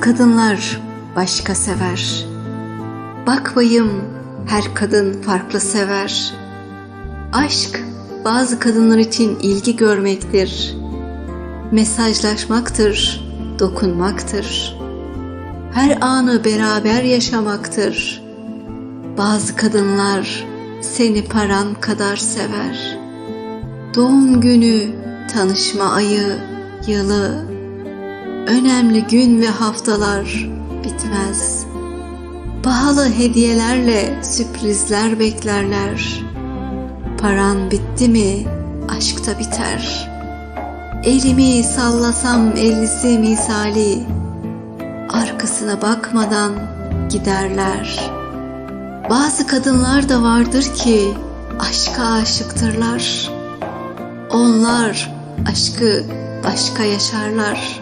kadınlar başka sever. Bakmayım her kadın farklı sever. Aşk bazı kadınlar için ilgi görmektir. Mesajlaşmaktır, dokunmaktır. Her anı beraber yaşamaktır. Bazı kadınlar seni paran kadar sever. Doğum günü, tanışma ayı, yılı, önemli gün ve haftalar bitmez. Pahalı hediyelerle sürprizler beklerler. Paran bitti mi aşk da biter. Elimi sallasam ellisi misali, arkasına bakmadan giderler. Bazı kadınlar da vardır ki aşka aşıktırlar. Onlar aşkı başka yaşarlar.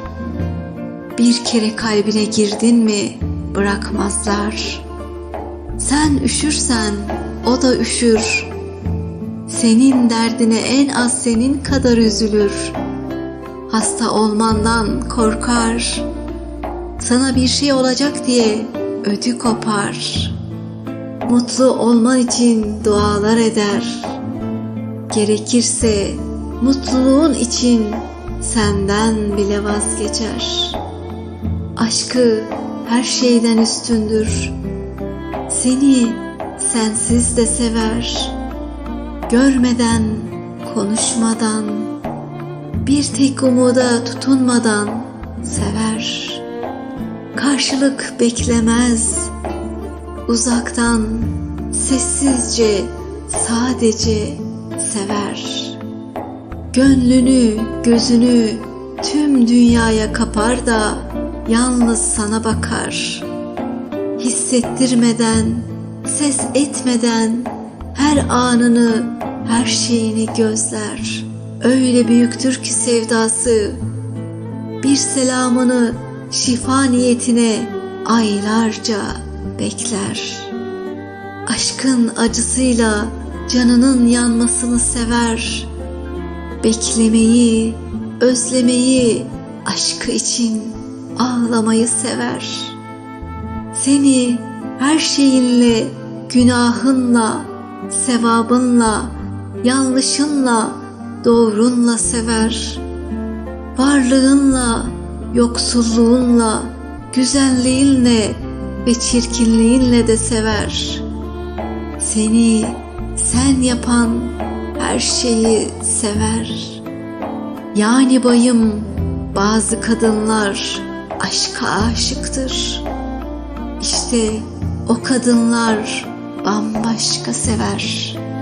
Bir kere kalbine girdin mi bırakmazlar. Sen üşürsen o da üşür. Senin derdine en az senin kadar üzülür. Hasta olmandan korkar. Sana bir şey olacak diye ödü kopar. Mutlu olman için dualar eder. Gerekirse mutluluğun için senden bile vazgeçer. Aşkı her şeyden üstündür. Seni sensiz de sever. Görmeden, konuşmadan, bir tek umuda tutunmadan sever. Karşılık beklemez. Uzaktan, sessizce, sadece sever. Gönlünü, gözünü tüm dünyaya kapar da yalnız sana bakar. Hissettirmeden, ses etmeden her anını, her şeyini gözler. Öyle büyüktür ki sevdası. Bir selamını şifa niyetine aylarca bekler. Aşkın acısıyla canının yanmasını sever. Beklemeyi, özlemeyi, aşkı için ağlamayı sever. Seni her şeyinle, günahınla, sevabınla, yanlışınla, doğrunla sever. Varlığınla, yoksulluğunla, güzelliğinle ve çirkinliğinle de sever. Seni sen yapan her şeyi sever. Yani bayım bazı kadınlar aşka aşıktır. İşte o kadınlar bambaşka sever.''